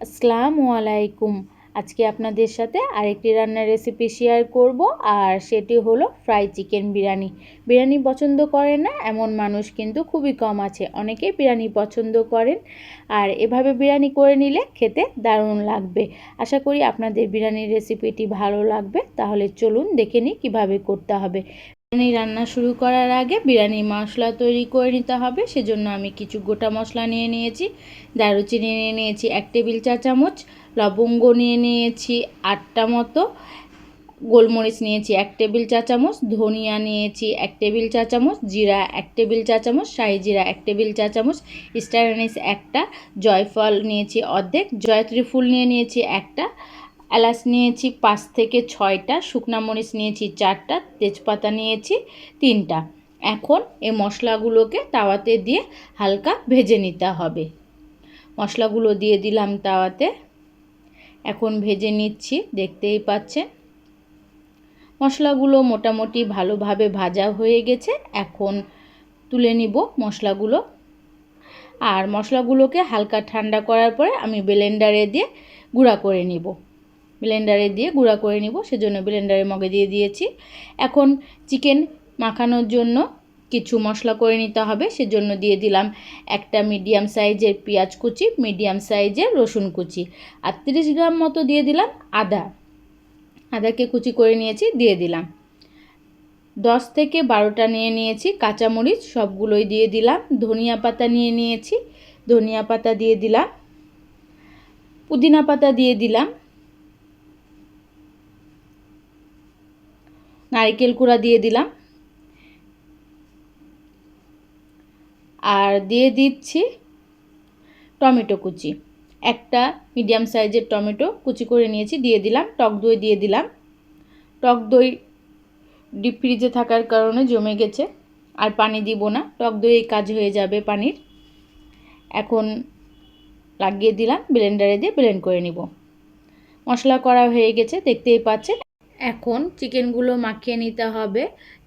আসসালামু আলাইকুম। আজকে আপনাদের সাথে আরেকটি রান্নার রেসিপি শেয়ার করব আর সেটি হলো ফ্রাই চিকেন বিরিয়ানি। বিরিয়ানি পছন্দ করে না, এমন মানুষ কিন্তু খুবই কম আছে। অনেকেই বিরিয়ানি পছন্দ করেন আর এভাবে বিরিয়ানি করে নিলে খেতে দারুণ লাগবে। আশা করি আপনাদের বিরিয়ানির রেসিপিটি ভালো লাগবে, তাহলে চলুন দেখে নিই কীভাবে করতে হবে। বিরিয়ানি রান্না শুরু করার আগে বিরিয়ানির মশলা তৈরি করে নিতে হবে, সেজন্য আমি কিছু গোটা মশলা নিয়ে নিয়েছি। দারুচিনি নিয়ে নিয়েছি এক টেবিল চা চামচ, লবঙ্গ নিয়ে নিয়েছি আটটা মতো, গোলমরিচ নিয়েছি এক টেবিল চা চামচ, ধনিয়া নিয়েছি এক টেবিল চা চামচ, জিরা এক টেবিল চা চামচ, শাহি জিরা এক টেবিল চা চামচ, স্টার একটা, জয়ফল নিয়েছি অর্ধেক জয়ত্রী ফুল নিয়ে নিয়েছি একটা এলাচ নিয়েছি পাঁচ থেকে ছয়টা, শুকনা মরিচ নিয়েছি চারটা, তেজপাতা নিয়েছি তিনটা। এখন এই মশলাগুলোকে তাওয়াতে দিয়ে হালকা ভেজে নিতে হবে। মশলাগুলো দিয়ে দিলাম তাওয়াতে। এখন ভেজে নিচ্ছি, দেখতেই পাচ্ছেন। মশলাগুলো মোটামুটি ভালোভাবে ভাজা হয়ে গেছে। এখন তুলে নিব মশলাগুলো। আর মশলাগুলোকে হালকা ঠান্ডা করার পরে আমি ব্লেন্ডারে দিয়ে গুঁড়া করে নিব। ব্লেন্ডারে দিয়ে গুঁড়া করে নিব, সেজন্য ব্লেন্ডারে মগে দিয়ে দিয়েছি। এখন চিকেন মাখানোর জন্য কিছু মশলা করে নিতে হবে, সেজন্য দিয়ে দিলাম একটা মিডিয়াম সাইজের পেঁয়াজ কুচি মিডিয়াম সাইজের রসুন কুচি। আর তিরিশ গ্রাম মতো দিয়ে দিলাম আদা। আদাকে কুচি করে নিয়েছি, দিয়ে দিলাম। দশ থেকে বারোটা নিয়ে নিয়েছি, কাঁচামরিচ সবগুলোই দিয়ে দিলাম। ধনিয়া পাতা নিয়ে নিয়েছি, ধনিয়া পাতা দিয়ে দিলাম। পুদিনা পাতা দিয়ে দিলাম। নারিকেল কুড়া দিয়ে দিলাম। আর দিয়ে দিচ্ছি টমেটো কুচি। একটা মিডিয়াম সাইজের টমেটো কুচি করে নিয়েছি, দিয়ে দিলাম। টক দই দিয়ে দিলাম। টক দই ডিপ ফ্রিজে থাকার কারণে জমে গেছে, আর পানি দিব না। টক দই কাজ হয়ে যাবে পানির। এখন লাগিয়ে দিলাম, ব্লেন্ডারে দিয়ে ব্লেন্ড করে নিব। মশলা করা হয়ে গেছে, দেখতেই পাচ্ছেন। এখন চিকেনগুলো মাখিয়ে নিতে হবে।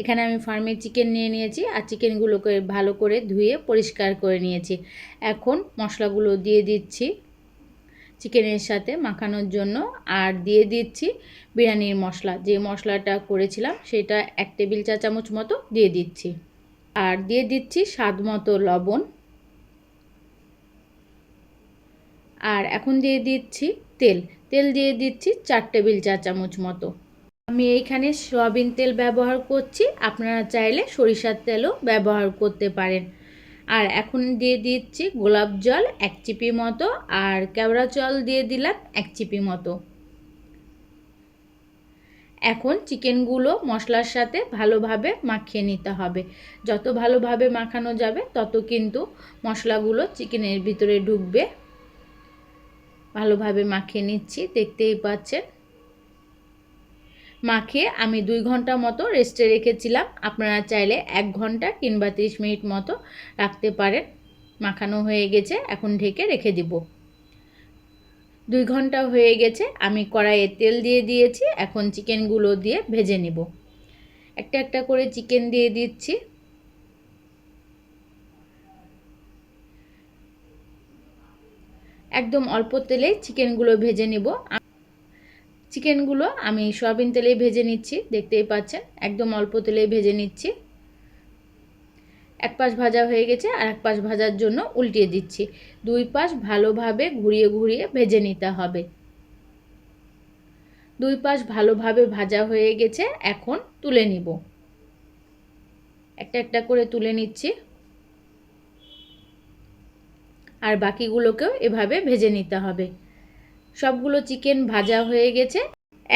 এখানে আমি ফার্মের চিকেন নিয়ে নিয়েছি আর চিকেনগুলোকে ভালো করে ধুয়ে পরিষ্কার করে নিয়েছি। এখন মশলাগুলো দিয়ে দিচ্ছি চিকেনের সাথে মাখানোর জন্য আর দিয়ে দিচ্ছি বিরিয়ানির মশলা। যে মশলাটা করেছিলাম সেটা এক টেবিল চা চামচ মতো দিয়ে দিচ্ছি। আর দিয়ে দিচ্ছি স্বাদ মতো লবণ। আর এখন দিয়ে দিচ্ছি তেল। তেল দিয়ে দিচ্ছি চার টেবিল চা চামচ মতো। আমি এইখানে সয়াবিন তেল ব্যবহার করছি। আপনারা চাইলে সরিষার তেলও ব্যবহার করতে পারেন। আর এখন দিয়ে দিচ্ছি গোলাপ জল এক চিপি মতো আর কেওড়া জল দিয়ে দিলাম এক চিপি মতো। এখন চিকেনগুলো মশলার সাথে ভালোভাবে মাখিয়ে নিতে হবে। যত ভালোভাবে মাখানো যাবে, তত কিন্তু মশলাগুলো চিকেনের ভিতরে ঢুকবে। ভালোভাবে মাখিয়ে নিচ্ছি, দেখতেই পাচ্ছেন। মাখিয়ে আমি দুই ঘণ্টা মতো রেস্টে রেখেছিলাম। আপনারা চাইলে এক ঘণ্টা কিংবা তিরিশ মিনিট মতো রাখতে পারেন। মাখানো হয়ে গেছে, এখন ঢেকে রেখে দিব। দুই ঘণ্টা হয়ে গেছে, আমি কড়াইয়ে তেল দিয়ে দিয়েছি, এখন চিকেনগুলো দিয়ে ভেজে নিব। একটা একটা করে চিকেন দিয়ে দিচ্ছি। একদম অল্প তেলে চিকেনগুলো ভেজে নিব। চিকেনগুলো আমি সয়াবিন তেলেই ভেজে নিচ্ছি, দেখতেই পাচ্ছেন, একদম অল্প তেলেই ভেজে নিচ্ছি। এক পাশ ভাজা হয়ে গেছে আর এক পাশ ভাজার জন্য উল্টিয়ে দিচ্ছি। দুই পাশ ভালোভাবে ঘুরিয়ে ঘুরিয়ে ভেজে নিতে হবে। দুই পাশ ভালোভাবে ভাজা হয়ে গেছে, এখন তুলে নিব। একটা একটা করে তুলে নিচ্ছি। আর বাকিগুলোকেও এভাবে ভেজে নিতে হবে। সবগুলো চিকেন ভাজা হয়ে গেছে।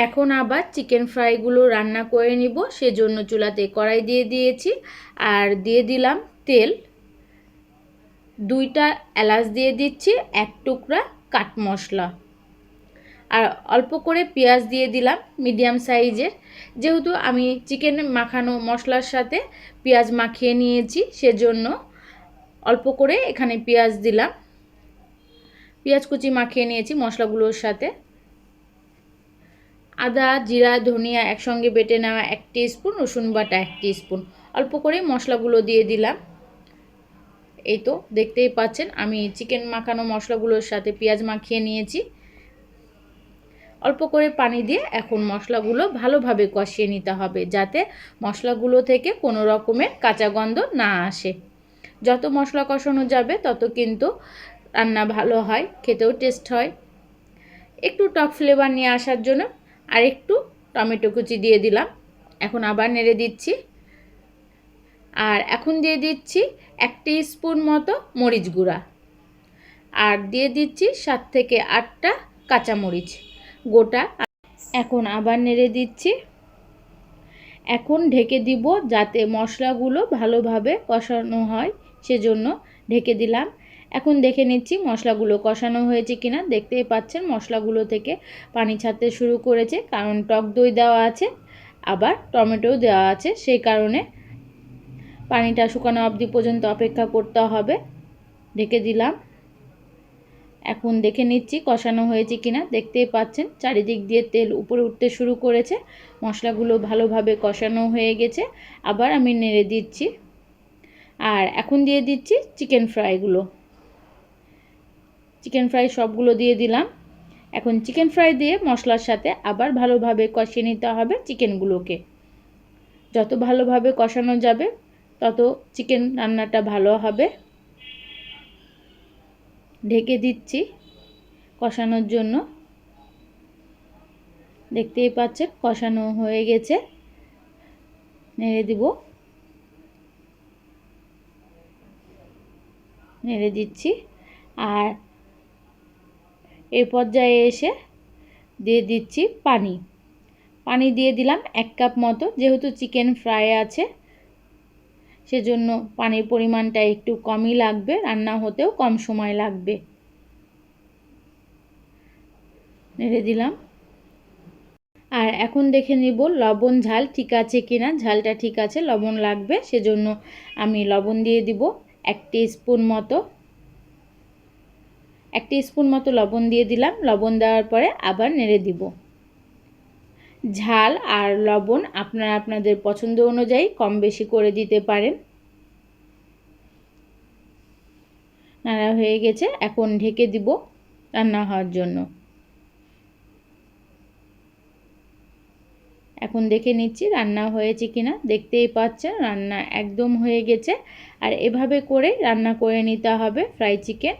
এখন আবার চিকেন ফ্রাইগুলো রান্না করে নিব, সেজন্য চুলাতে কড়াই দিয়ে দিয়েছি। আর দিয়ে দিলাম তেল। দুইটা এলাচ দিয়ে দিচ্ছি, এক টুকরা কাট মশলা। আর অল্প করে পেঁয়াজ দিয়ে দিলাম, মিডিয়াম সাইজের। যেহেতু আমি চিকেন মাখানো মশলার সাথে পেঁয়াজ মাখিয়ে নিয়েছি, সেজন্য অল্প করে এখানে পেঁয়াজ দিলাম। পেঁয়াজ কুচি মাখিয়ে নিয়েছি মশলাগুলোর সাথে। আদা, জিরা, ধনিয়া একসঙ্গে বেটে নেওয়া এক স্পুন রসুন বাটা এক স্পুন অল্প করে মশলাগুলো দিয়ে দিলাম। এই তো, দেখতেই পাচ্ছেন, আমি চিকেন মাখানো মশলাগুলোর সাথে পেঁয়াজ মাখিয়ে নিয়েছি। অল্প করে পানি দিয়ে এখন মশলাগুলো ভালোভাবে কষিয়ে নিতে হবে, যাতে মশলাগুলো থেকে কোনো রকমের কাঁচা গন্ধ না আসে। যত মশলা কষানো যাবে, তত কিন্তু রান্না ভালো হয়, খেতেও টেস্ট হয়। একটু টক ফ্লেভার নিয়ে আসার জন্য আর একটু টমেটো কুচি দিয়ে দিলাম। এখন আবার নেড়ে দিচ্ছি। আর এখন দিয়ে দিচ্ছি এক স্পুন মতো মরিচ গুঁড়া। আর দিয়ে দিচ্ছি সাত থেকে আটটা কাঁচামরিচ। গোটা এখন আবার নেড়ে দিচ্ছি। এখন ঢেকে দিব যাতে মশলাগুলো ভালোভাবে কষানো হয়, সেজন্য ঢেকে দিলাম এখন দেখে নিচ্ছি মশলাগুলো কষানো হয়েছে কিনা। দেখতেই পাচ্ছেন মশলাগুলো থেকে পানি ছাড়তে শুরু করেছে, কারণ টক দই দেওয়া আছে, আবার টমেটোও দেওয়া আছে। সেই কারণে পানিটা শুকানো অবধি পর্যন্ত অপেক্ষা করতে হবে। ঢেকে দিলাম। এখন দেখে নিচ্ছি কষানো হয়েছে কিনা। দেখতেই পাচ্ছেন চারিদিক দিয়ে তেল উপরে উঠতে শুরু করেছে। মশলাগুলো ভালোভাবে কষানো হয়ে গেছে। আবার আমি নেড়ে দিচ্ছি। আর এখন দিয়ে দিচ্ছি চিকেন ফ্রাইগুলো। চিকেন ফ্রাই সবগুলো দিয়ে দিলাম। এখন চিকেন ফ্রাই দিয়ে মশলার সাথে আবার ভালোভাবে কষিয়ে নিতে হবে চিকেনগুলোকে যত ভালোভাবে কষানো যাবে, তত চিকেন রান্নাটা ভালো হবে। ঢেকে দিচ্ছি কষানোর জন্য। দেখতেই পাচ্ছেন কষানো হয়ে গেছে। নেড়ে দিব। নেড়ে দিচ্ছি। আর এই পর্যায়ে এসে দিয়ে দিচ্ছি পানি। পানি দিয়ে দিলাম এক কাপ মতো, যেহেতু চিকেন ফ্রাই আছে, সেজন্য পানির পরিমাণটা একটু কমই লাগবে, রান্না হতেও কম সময় লাগবে। নেড়ে দিলাম। আর এখন দেখে নিব লবণ ঝাল ঠিক আছে কিনা, ঝালটা ঠিক আছে, লবণ লাগবে, সেজন্য আমি লবণ দিয়ে দিব এক স্পুন মতো। এক স্পুন মতো লবণ দিয়ে দিলাম। লবণ দেওয়ার পরে আবার নেড়ে দিব। ঝাল আর লবণ আপনারা আপনাদের পছন্দ অনুযায়ী কম বেশি করে দিতে পারেন। নাড়া হয়ে গেছে। এখন ঢেকে দিব রান্না হওয়ার জন্য। এখন দেখে নিচ্ছি রান্না হয়েছে কিনা। দেখতেই পাচ্ছেন রান্না একদম হয়ে গেছে। আর এভাবে করে রান্না করে নিতে হবে ফ্রাই চিকেন।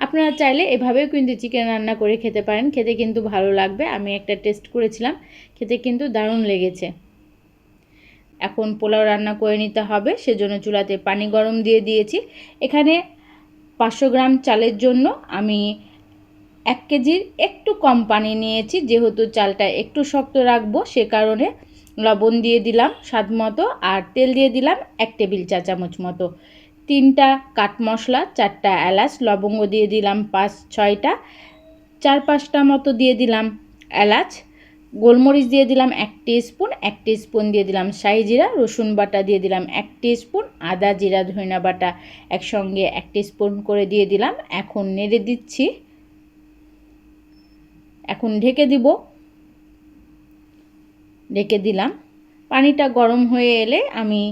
আপনারা চাইলে এভাবেও কিন্তু চিকেন রান্না করে খেতে পারেন। খেতে কিন্তু ভালো লাগবে। আমি একটা টেস্ট করেছিলাম। খেতে কিন্তু দারুণ লেগেছে। এখন পোলাও রান্না করে নিতে হবে। সেজন্য চুলাতে পানি গরম দিয়ে দিয়েছি। এখানে পাঁচশো গ্রাম চালের জন্য আমি এক কেজির একটু কম পানি নিয়েছি। যেহেতু চালটা একটু শক্ত রাখব, সে কারণে লবণ দিয়ে দিলাম স্বাদ মতো। আর তেল দিয়ে দিলাম এক টেবিল চা চামচ মতো। তিনটা কাঠ মশলা, চারটা এলাচ, লবঙ্গ দিয়ে দিলাম পাঁচ, ছয়টা। চার পাঁচটা মতো দিয়ে দিলাম এলাচ। গোলমরিচ দিয়ে দিলাম এক স্পুন এক স্পুন দিয়ে দিলাম শাহি জিরা, রসুন বাটা দিয়ে দিলাম এক স্পুন আদা জিরা, ধনিয়া বাটা একসঙ্গে এক স্পুন করে দিয়ে দিলাম। এখন নেড়ে দিচ্ছি। এখন ঢেকে দিব। ঢেকে দিলাম। পানিটা গরম হয়ে এলে আমি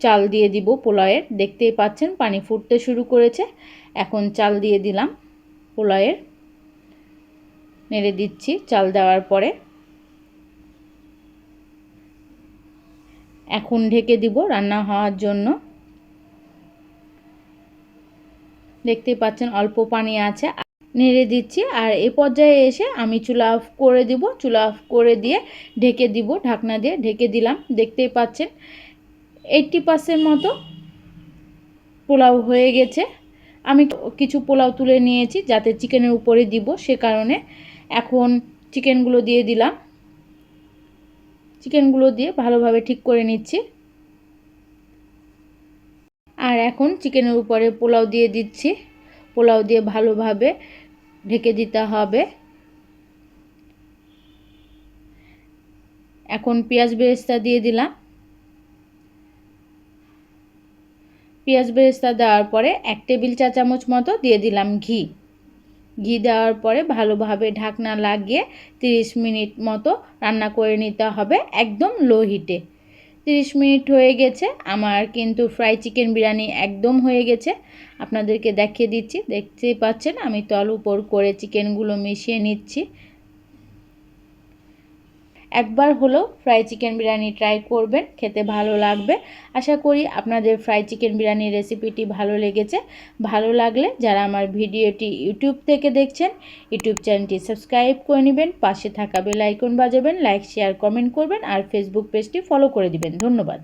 চাল দিয়ে দিব পোলাওয়ের। দেখতেই পাচ্ছেন পানি ফুটতে শুরু করেছে। এখন চাল দিয়ে দিলাম পোলাওয়ের। নেড়ে দিচ্ছি চাল দেওয়ার পরে। এখন ঢেকে দিব রান্না হওয়ার জন্য। দেখতেই পাচ্ছেন অল্প পানি আছে। নেড়ে দিচ্ছি আর এ পর্যায়ে এসে আমি চুলা অফ করে দিব। চুলা অফ করে দিয়ে ঢেকে দিব, ঢাকনা দিয়ে ঢেকে দিলাম। দেখতেই পাচ্ছেন এইটটি পার্সেন্ট মতো পোলাও হয়ে গেছে। আমি কিছু পোলাও তুলে নিয়েছি, যাতে চিকেনের উপরে দিব, সে কারণে এখন চিকেনগুলো দিয়ে দিলাম। চিকেনগুলো দিয়ে ভালোভাবে ঠিক করে নিচ্ছি। আর এখন চিকেনের উপরে পোলাও দিয়ে দিচ্ছি। পোলাও দিয়ে ভালোভাবে ঢেকে দিতে হবে। এখন পেঁয়াজ বেরেস্তা দিয়ে দিলাম। পেঁয়াজ বেরেস্তা দেওয়ার পরে এক টেবিল চা চামচ মতো দিয়ে দিলাম ঘি। ঘি দেওয়ার পরে ভালোভাবে ঢাকনা লাগিয়ে 30 মিনিট মতো রান্না করে নিতে হবে একদম লো হিটে। তিরিশ মিনিট হয়ে গেছে, আমার কিন্তু ফ্রাই চিকেন বিরিয়ানি একদম হয়ে গেছে। আপনাদেরকে দেখিয়ে দিচ্ছি, দেখতেই পাচ্ছেন আমি তল উপর করে চিকেনগুলো মিশিয়ে নিচ্ছি। একবার হলো ফ্রাই চিকেন বিরিয়ানি ট্রাই করবেন, খেতে ভালো লাগবে। আশা করি আপনাদের ফ্রাই চিকেন বিরিয়ানির রেসিপিটি ভালো লেগেছে। ভালো লাগলে যারা আমার ভিডিওটি ইউটিউব থেকে দেখছেন ইউটিউব চ্যানেলটি সাবস্ক্রাইব করে নেবেন, পাশে থাকা বেল আইকন বাজাবেন লাইক শেয়ার কমেন্ট করবেন, আর ফেসবুক পেজটি ফলো করে দিবেন। ধন্যবাদ।